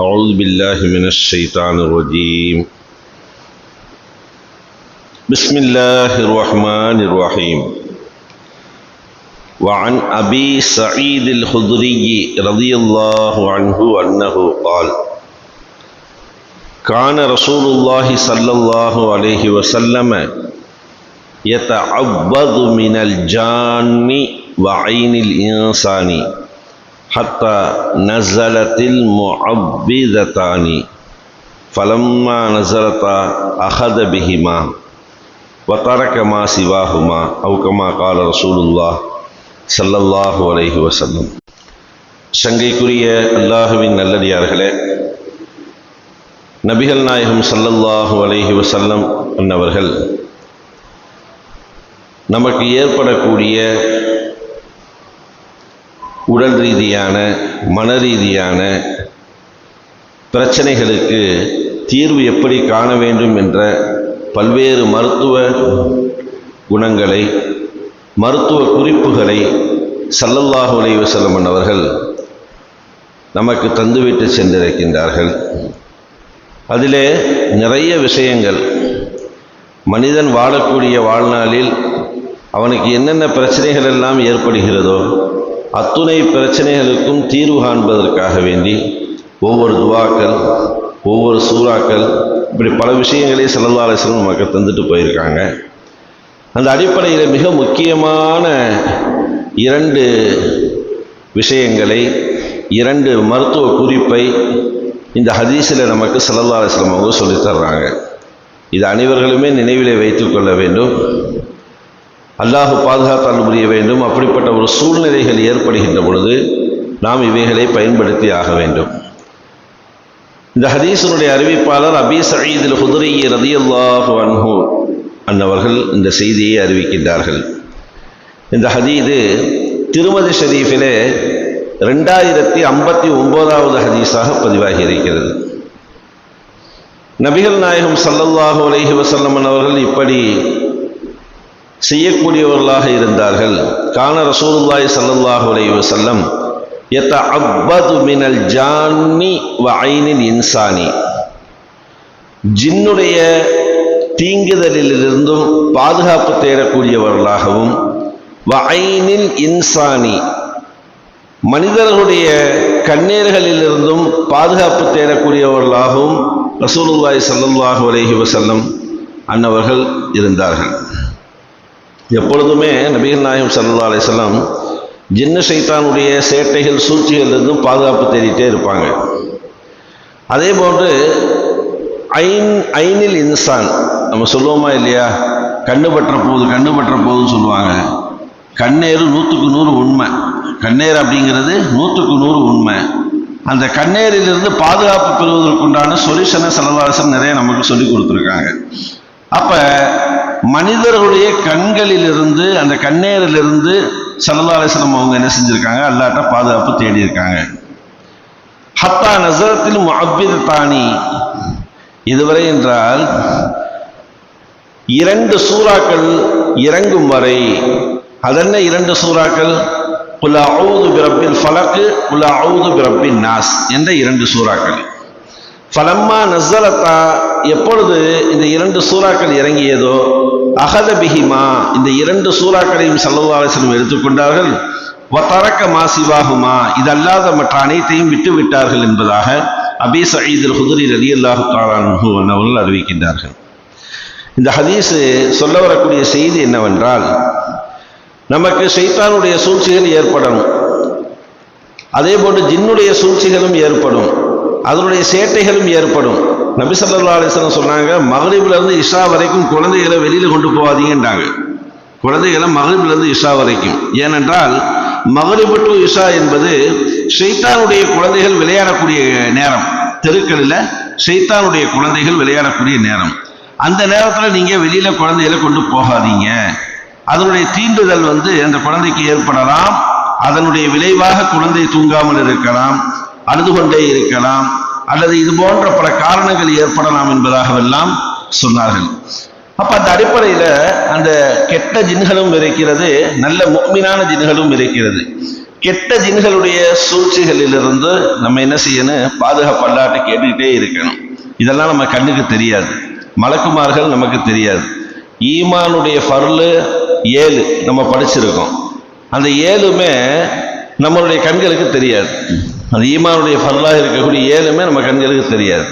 أعوذ بالله من الشيطان الرجيم. بسم الله الرحمن الرحيم. وعن أبي سعيد الخضري رضي الله عنه أنه قال كان رسول الله صلى الله عليه وسلم يتعبد من الجان وعين الإنساني حتى نزلت المعبدتان فلما نزلتا أخذ بهما وترك ما سواهما أو كما قال رسول الله صلى الله عليه وسلم சங்கைக்குரிய அல்லாஹுவின் நல்லடியார்களே நபிகள் நாயகம் சல்லல்லாஹு அலைஹி வசல்லம் அன்னவர்கள் நமக்கு ஏற்படக்கூடிய உடல் ரீதியான மன ரீதியான பிரச்சனைகளுக்கு தீர்வு எப்படி காண வேண்டும் என்ற பல்வேறு மருத்துவ குணங்களை மருத்துவ குறிப்புகளை சல்லல்லாஹு அலைஹி அவர்கள் நமக்கு தந்துவிட்டு சென்றிருக்கின்றார்கள். அதிலே நிறைய விஷயங்கள். மனிதன் வாழக்கூடிய வாழ்நாளில் அவனுக்கு என்னென்ன பிரச்சனைகள் எல்லாம் ஏற்படுகிறதோ அத்துணை பிரச்சனைகளுக்கும் தீர்வு காண்பதற்காக வேண்டி ஒவ்வொரு துவாக்கள் ஒவ்வொரு சூறாக்கள் இப்படி பல விஷயங்களை செல்லல்லாசனம் நமக்கு தந்துட்டு போயிருக்காங்க. அந்த அடிப்படையில் மிக முக்கியமான இரண்டு விஷயங்களை இரண்டு மருத்துவ குறிப்பை இந்த ஹதீஸில் நமக்கு செல்லல்லாசலம் அவங்க சொல்லித்தர்றாங்க இது அனைவர்களுமே நினைவிலே வைத்துக்கொள்ள வேண்டும். அல்லாஹு பாதுகாத்தால் புரிய வேண்டும். அப்படிப்பட்ட ஒரு சூழ்நிலைகள் ஏற்படுகின்ற பொழுது நாம் இவைகளை பயன்படுத்தி ஆக வேண்டும். இந்த ஹதீசனுடைய அறிவிப்பாளர் அபி சயீதில் ஹுதுரை ரதி அல்லாஹு அன்ஹூ அன்னவர்கள் இந்த செய்தியை அறிவிக்கின்றார்கள். இந்த ஹதீது திருமதி ஷரீஃபிலே ரெண்டாயிரத்தி ஐம்பத்தி ஒன்பதாவது ஹதீஸாக பதிவாகி இருக்கிறது. நபிகள் நாயகம் சல்லல்லாஹு அலஹி வசல்லம் அவர்கள் இப்படி செய்யக்கூடியவர்களாக இருந்தார்கள். கான ரசூலுல்லாய் சல்லாஹ் அலைஹி செல்லம் எத்த அப்பது மினல் ஜான்னி வஐனில் இன்சானி. ஜின்னுடைய தீங்குதலிலிருந்தும் பாதுகாப்பு தேடக்கூடியவர்களாகவும் வஐனில் இன்சானி. மனிதர்களுடைய கண்ணீர்களிலிருந்தும் பாதுகாப்பு தேடக்கூடியவர்களாகவும் ரசூலுல்லாய் சல்லல்லாஹு அலைஹி வசல்லம் அன்னவர்கள் இருந்தார்கள். எப்பொழுதுமே நபிகள் நாயகம் சல்லா அலிசல்லாம் ஜின்ன சைத்தானுடைய சேட்டைகள் சூழ்ச்சிகளிலிருந்தும் பாதுகாப்பு தேடிட்டே இருப்பாங்க. அதே போன்று ஐன் ஐனில் இன்சான் நம்ம சொல்லுவோமா இல்லையா? கண்ணு பற்ற போகுது கண்ணு பற்ற போகுதுன்னு சொல்லுவாங்க. கண்ணேறு நூற்றுக்கு நூறு உண்மை. கண்ணேர் அப்படிங்கிறது நூற்றுக்கு நூறு உண்மை. அந்த கண்ணேரிலிருந்து பாதுகாப்பு பெறுவதற்குண்டான சொல்யூஷனை செலவாசன் நிறைய நமக்கு சொல்லி கொடுத்துருக்காங்க. அப்போ மனிதர்களுடைய கண்களிலிருந்து அந்த கண்ணேரிலிருந்து சல்லல்லாசனம் அவங்க என்ன செஞ்சுருக்காங்க? அல்லாட்ட பாதுகாப்பு தேடி இருக்காங்க ஹத்தா நசரத்தில் முஅப்பித் தானி. இதுவரை என்றால் இரண்டு சூறாக்கள் இறங்கும் வரை அதென்ன இரண்டு சூறாக்கள்? குலா அவுது பிரப்பில் ஃபலக்கு குலா அவுது பிரப்பின் நாஸ் என்ற இரண்டு சூறாக்கள். ஃபலம்மா நசலத்தா எப்பொழுது இந்த இரண்டு சூறாக்கள் இறங்கியதோ அகத பிஹிமா இந்த இரண்டு சூறாக்களையும் சல்லவாசனம் எடுத்துக்கொண்டார்கள். வத்தரக்க மாசிவாகுமா இதல்லாத மற்ற அனைத்தையும் விட்டு விட்டார்கள் என்பதாக அபி சயீதில் ஹுதுரி அலி அல்லாஹு தாலான்ஹூ அவர்கள் அறிவிக்கின்றார்கள். இந்த ஹதீஸு சொல்ல வரக்கூடிய செய்தி என்னவென்றால் நமக்கு சைத்தானுடைய சூழ்ச்சிகள் ஏற்படும். அதே போன்று ஜின்னுடைய சூழ்ச்சிகளும் ஏற்படும். அதனுடைய சேட்டைகளும் ஏற்படும். நபி சல்லா அலிஸ்லாம் சொன்னாங்க மகளிர்லேருந்து இஷா வரைக்கும் குழந்தைகளை வெளியில் கொண்டு போகாதீங்கன்றாங்க. குழந்தைகளை மகளிர்லேருந்து இஷா வரைக்கும். ஏனென்றால் மகளிர் டு இஷா என்பது ஷெய்தானுடைய குழந்தைகள் விளையாடக்கூடிய நேரம். தெருக்களில் ஷெய்தானுடைய குழந்தைகள் விளையாடக்கூடிய நேரம். அந்த நேரத்தில் நீங்கள் வெளியில் குழந்தைகளை கொண்டு போகாதீங்க. அதனுடைய தீண்டுதல் வந்து அந்த குழந்தைக்கு ஏற்படலாம். அதனுடைய விளைவாக குழந்தை தூங்காமல் இருக்கலாம். அழுது கொண்டே இருக்கலாம் அல்லது இது போன்ற பல காரணங்கள் ஏற்படலாம் என்பதாகவெல்லாம் சொன்னார்கள். அப்ப அந்த அடிப்படையில் அந்த கெட்ட ஜின்களும் இருக்கிறது நல்ல முக்மீனான ஜின்களும் இருக்கிறது. கெட்ட ஜின்களுடைய சூழ்ச்சிகளிலிருந்து நம்ம என்ன செய்யணும்? பாதுகாப்பல்லாட்டு கேட்டுக்கிட்டே இருக்கணும். இதெல்லாம் நம்ம கண்ணுக்கு தெரியாது. மலக்குமார்கள் நமக்கு தெரியாது. ஈமானுடைய ஃபர்லு ஏழு நம்ம படிச்சிருக்கோம். அந்த ஏழுமே நம்மளுடைய கண்களுக்கு தெரியாது. அந்த ஈமானுடைய ஃபர்லாக இருக்கக்கூடிய ஏழுமே நம்ம கண்களுக்கு தெரியாது.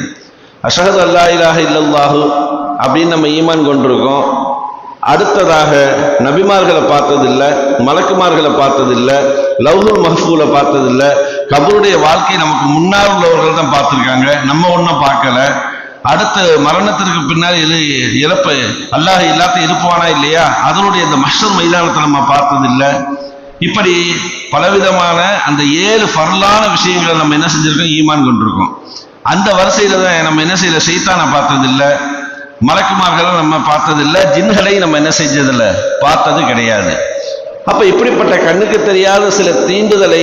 அஷஹது அல்லா இலாஹ இல்லல்லாஹு அப்படின்னு நம்ம ஈமான் கொண்டிருக்கோம். அடுத்ததாக நபிமார்களை பார்த்ததில்ல மலக்குமார்களை பார்த்ததில்ல லவ்ஹுல் மஹ்ஃபூலை பார்த்ததில்ல கபருடைய வாழ்க்கை நமக்கு முன்னால் உள்ளவர்கள் தான் பார்த்துருக்காங்க. நம்ம ஒன்றும் பார்க்கல. அடுத்த மரணத்திற்கு பின்னால் இது இறப்பு அல்லாஹ் எல்லாத்தையும் இருப்பானா இல்லையா? அதனுடைய இந்த மஷர் மைதானத்தை நம்ம பார்த்ததில்லை. இப்படி பலவிதமான அந்த ஏழு பரலான விஷயங்களை நம்ம என்ன செஞ்சிருக்கோம்? ஈமான் கொண்டிருக்கோம். அந்த வரிசையில தான் நம்ம என்ன செய்யல? சைத்தானை பார்த்ததில்லை. மலக்குமார்களை நம்ம பார்த்ததில்லை. ஜின்களை நம்ம என்ன செஞ்சதில்ல? பார்த்தது கிடையாது. அப்போ இப்படிப்பட்ட கண்ணுக்கு தெரியாத சில தீண்டுதலை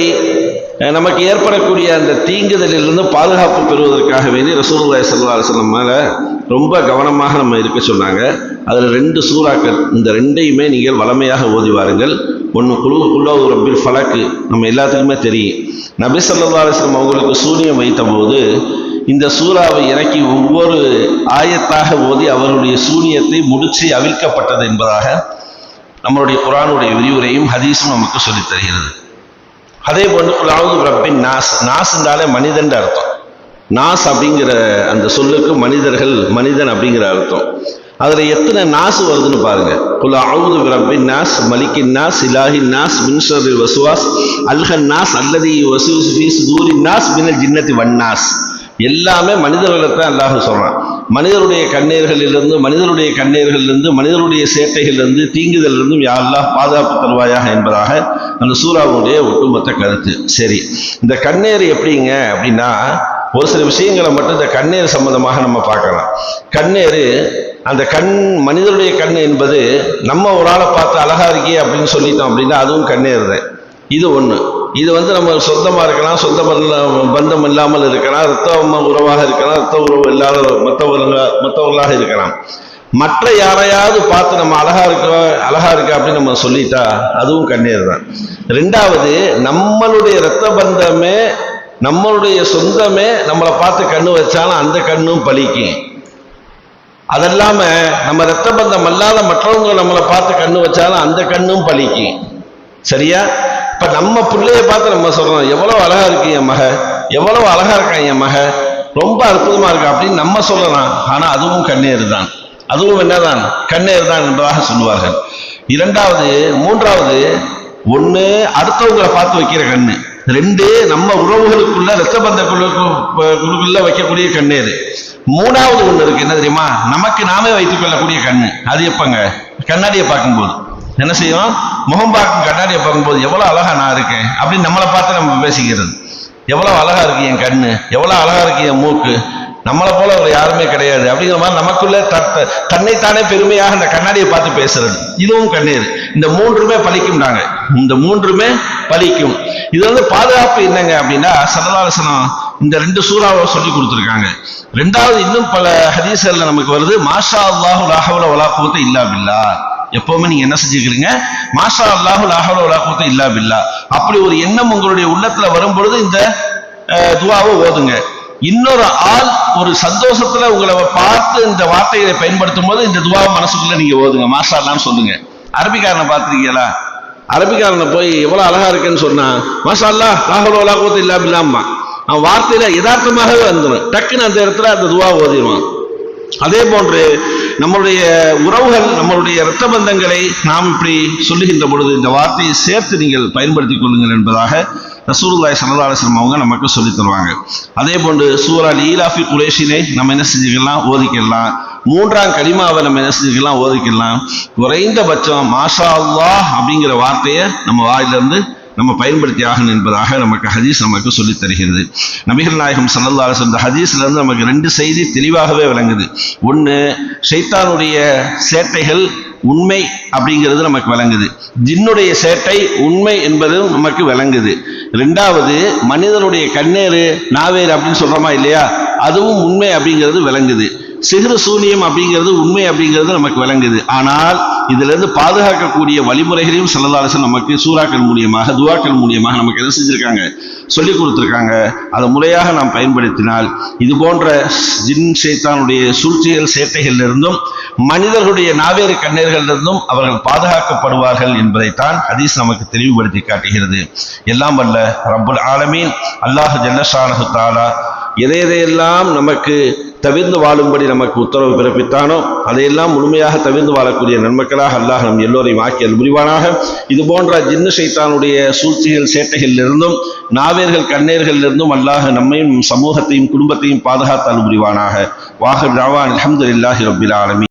நமக்கு ஏற்படக்கூடிய அந்த தீங்குதலிலிருந்து பாதுகாப்பு பெறுவதற்காக வேண்டி ரசூலுல்லாஹி சல்லா அலுவலம் மேலே மேல ரொம்ப கவனமாக நம்ம இருக்க சொன்னாங்க. அதுல ரெண்டு சூறாக்கள் இந்த ரெண்டையுமே நீங்கள் வளமையாக ஓதி வாருங்கள். ஒன்று குழு குல்லாவு ரப்பில் ஃபலக்கு நம்ம எல்லாத்துக்குமே தெரியும். நபி சல்லா அலைஹி அவங்களுக்கு சூனியம் வைத்தபோது இந்த சூறாவை இறக்கி ஒவ்வொரு ஆயத்தாக ஓதி அவருடைய சூரியத்தை முடிச்சு அவிழ்க்கப்பட்டது என்பதாக நம்மளுடைய குரானுடைய விரிவுரையும் ஹதீஸும் நமக்கு சொல்லித் தருகிறது. அதே போன்று குலாவது ரப்பின் நாஸ். நாஸ் என்றாலே மனிதன் அர்த்தம். நாஸ் அப்படிங்கிற அந்த சொல்லுக்கு மனிதர்கள் மனிதன் அப்படிங்கிற அர்த்தம். அதில் எத்தனை நாசு வருதுன்னு பாருங்க. குல அவுது ரப்பின் நாஸ் மலிக்கின் நாஸ் இலாஹின் நாஸ் மின்சரில் வசுவாஸ் அல்ஹன் நாஸ் அல்லதி வசூஸ் ஃபீ நாஸ் மின்னல் ஜின்னத்தி வன்னாஸ் எல்லாமே மனிதர்களை தான் அல்லாஹ் சொல்கிறான் மனிதருடைய கண்ணீர்களிலிருந்து மனிதருடைய கண்ணீர்களிலிருந்து மனிதருடைய சேட்டைகளிலிருந்து தீங்குதலிருந்தும் யா அல்லாஹ் பாதுகாப்பு தருவாயாக என்பதாக அந்த சூறாவுடைய ஒட்டுமொத்த கருத்து. சரி இந்த கண்ணீர் எப்படிங்க அப்படின்னா ஒரு சில விஷயங்களை மட்டும் இந்த கண்ணீர் சம்பந்தமாக நம்ம பார்க்கலாம். கண்ணீர் அந்த கண் மனிதனுடைய கண் என்பது நம்ம ஒரு ஆளை பார்த்து அழகா இருக்கே அப்படின்னு சொல்லிட்டோம் அப்படின்னா அதுவும் கண்ணேறுறேன் இது ஒன்று இது வந்து நம்ம சொந்தமாக இருக்கலாம் சொந்த பந்தம் இல்லாமல் இருக்கலாம் ரத்த உறவாக இருக்கலாம் ரத்த உறவு இல்லாத மற்றவர்கள மற்றவர்களாக இருக்கலாம். மற்ற யாரையாவது பார்த்து நம்ம அழகா இருக்கோ அழகா இருக்க அப்படின்னு நம்ம சொல்லிட்டா அதுவும் கண்ணீர் தான் ரெண்டாவது நம்மளுடைய ரத்த பந்தமே நம்மளுடைய சொந்தமே நம்மளை பார்த்து கண்ணு வச்சாலும் அந்த கண்ணும் பலிக்கும் அதல்லாம நம்ம ரத்த பந்தம் அல்லாத மற்றவங்க நம்மளை பார்த்து கண்ணு வச்சாலும் அந்த கண்ணும் பலிக்கும். சரியா? இப்ப நம்ம பிள்ளைய பார்த்து நம்ம சொல்றோம் எவ்வளவு அழகா இருக்கு என் மக எவ்வளவு அழகா இருக்கான் என் மக ரொம்ப அற்புதமா இருக்கு அப்படின்னு நம்ம சொல்லலாம் ஆனா அதுவும் கண்ணீர் தான். அதுவும் என்னதான்? கண்ணீர் தான் என்பதாக சொல்லுவார்கள். இரண்டாவது மூன்றாவது ஒண்ணு அடுத்தவங்களை பார்த்து வைக்கிற கண்ணு. ரெண்டு நம்ம உறவுகளுக்குள்ள ரத்த பந்த குழுக்குள்ள வைக்கக்கூடிய கண்ணீர். மூணாவது ஒண்ணு இருக்கு. என்ன தெரியுமா? நமக்கு நாமே வைத்துக் கொள்ளக்கூடிய கண்ணு. அது எப்பங்க? கண்ணாடியை பார்க்கும்போது. என்ன செய்யும்? முகம் பார்க்கும் கண்ணாடியை பார்க்கும்போது எவ்வளவு அழகா நான் இருக்கேன். அப்படின்னு நம்மளை பார்த்து நம்ம பேசிக்கிறது. எவ்வளவு அழகா இருக்கு என் கண்ணு. எவ்வளவு அழகா இருக்கு என் மூக்கு. நம்மளை போல ஒரு யாருமே கிடையாது. அப்படிங்கிற மாதிரி நமக்குள்ள தத்த தன்னைத்தானே பெருமையாக அந்த கண்ணாடியை பார்த்து பேசுறது. இதுவும் கண்ணீர். இந்த மூன்றுமே பலிக்கும்டாங்க இந்த மூன்றுமே பலிக்கும். இது வந்து பாதுகாப்பு என்னங்க அப்படின்னா சரதாரசனம் இந்த ரெண்டு சூறாவை சொல்லி கொடுத்துருக்காங்க. ரெண்டாவது இன்னும் பல ஹதீசர்ல நமக்கு வருது மாஷா அல்லாஹு லாஹவுல வலா இல்லா பில்லா. எப்பவுமே நீங்க என்ன செஞ்சுக்கிறீங்க? மாஷா அல்லாஹு லாஹவுல வலா இல்லா பில்லா. அப்படி ஒரு எண்ணம் உங்களுடைய உள்ளத்துல வரும் பொழுது இந்த அஹ், துவாவை ஓதுங்க. இன்னொரு ஆள் ஒரு சந்தோஷத்துல உங்களை பார்த்து இந்த வார்த்தையை பயன்படுத்தும் போது இந்த துவாவை மனசுக்குள்ள நீங்க ஓதுங்க. மாஷா அல்லான்னு சொல்லுங்க. அரபிக்காரனை பார்த்துருக்கீங்களா? அரபிக்காரனை போய் எவ்வளவு அழகா இருக்குன்னு சொன்னா மாஷா அல்லா லாஹவுல வலா இல்லா பில்லாம்மா அவன் வார்த்தையில யதார்த்தமாகவே வந்துடும் டக்குன்னு அந்த இடத்துல அந்த துவா ஓதிடுவான் அதே போன்று நம்மளுடைய உறவுகள் நம்மளுடைய இரத்த பந்தங்களை நாம் இப்படி சொல்லுகின்ற பொழுது இந்த வார்த்தையை சேர்த்து நீங்கள் பயன்படுத்திக் கொள்ளுங்கள் என்பதாக ரசூலுல்லாஹி ஸல்லல்லாஹு அவங்க நமக்கு சொல்லித் தருவாங்க. அதே போன்று சூரா லீலாஃபி குரேஷினை நம்ம என்ன செஞ்சுக்கலாம்? ஓதிக்கலாம். மூன்றாம் கலிமாவை நம்ம என்ன செஞ்சுக்கலாம்? ஓதிக்கலாம். குறைந்தபட்சம் மாஷா அல்லா அப்படிங்கிற வார்த்தையை நம்ம வாயிலிருந்து நம்ம பயன்படுத்தி ஆகணும் என்பதாக நமக்கு ஹதீஸ் நமக்கு சொல்லித் தருகிறது. நபிகள் நாயகம் சல்லல்லா சொல்ற ஹதீஸ்லேருந்து நமக்கு ரெண்டு செய்தி தெளிவாகவே விளங்குது. ஒன்று ஷைத்தானுடைய சேட்டைகள் உண்மை அப்படிங்கிறது நமக்கு விளங்குது. ஜின்னுடைய சேட்டை உண்மை என்பதும் நமக்கு விளங்குது. ரெண்டாவது மனிதனுடைய கண்ணேறு நாவேறு அப்படின்னு சொல்கிறோமா இல்லையா? அதுவும் உண்மை அப்படிங்கிறது விளங்குது. சிகிரு சூனியம் அப்படிங்கிறது உண்மை அப்படிங்கிறது நமக்கு விளங்குது. ஆனால் இதுல இருந்து பாதுகாக்கக்கூடிய வழிமுறைகளையும் செல்லதாலசன் நமக்கு சூறாக்கள் மூலியமாக துவாக்கள் மூலியமாக நமக்கு என்ன செஞ்சிருக்காங்க? சொல்லி கொடுத்துருக்காங்க. அதை முறையாக நாம் பயன்படுத்தினால் இது போன்ற ஜின் சைத்தானுடைய சூழ்ச்சிகள் சேட்டைகளில் இருந்தும் மனிதர்களுடைய நாவேறு கண்ணீர்களில் இருந்தும் அவர்கள் பாதுகாக்கப்படுவார்கள் என்பதைத்தான் ஹதீஸ் நமக்கு தெளிவுபடுத்தி காட்டுகிறது. எல்லாம் வல்ல ரப்புல் ஆலமீன். அல்லாஹ் ஜல்லஷானு தாலா எதை எதையெல்லாம் நமக்கு தவிர்ந்து வாழும்படி நமக்கு உத்தரவு பிறப்பித்தானோ? அதையெல்லாம் முழுமையாக தவிர்ந்து வாழக்கூடிய நன்மக்களாக அல்லாஹ் நம் எல்லோரையும் ஆக்கியல் புரிவானாக. இது போன்ற ஜின்னு சைத்தானுடைய சூழ்ச்சிகள் சேட்டைகளில் இருந்தும் நாவேர்கள் கண்ணேர்களில் இருந்தும் அல்லாஹ் நம்மையும் சமூகத்தையும் குடும்பத்தையும் பாதுகாத்தால் புரிவானாக. வாஹர் ஜாவான் அலமதுல்லாஹி ரபில் ஆலமி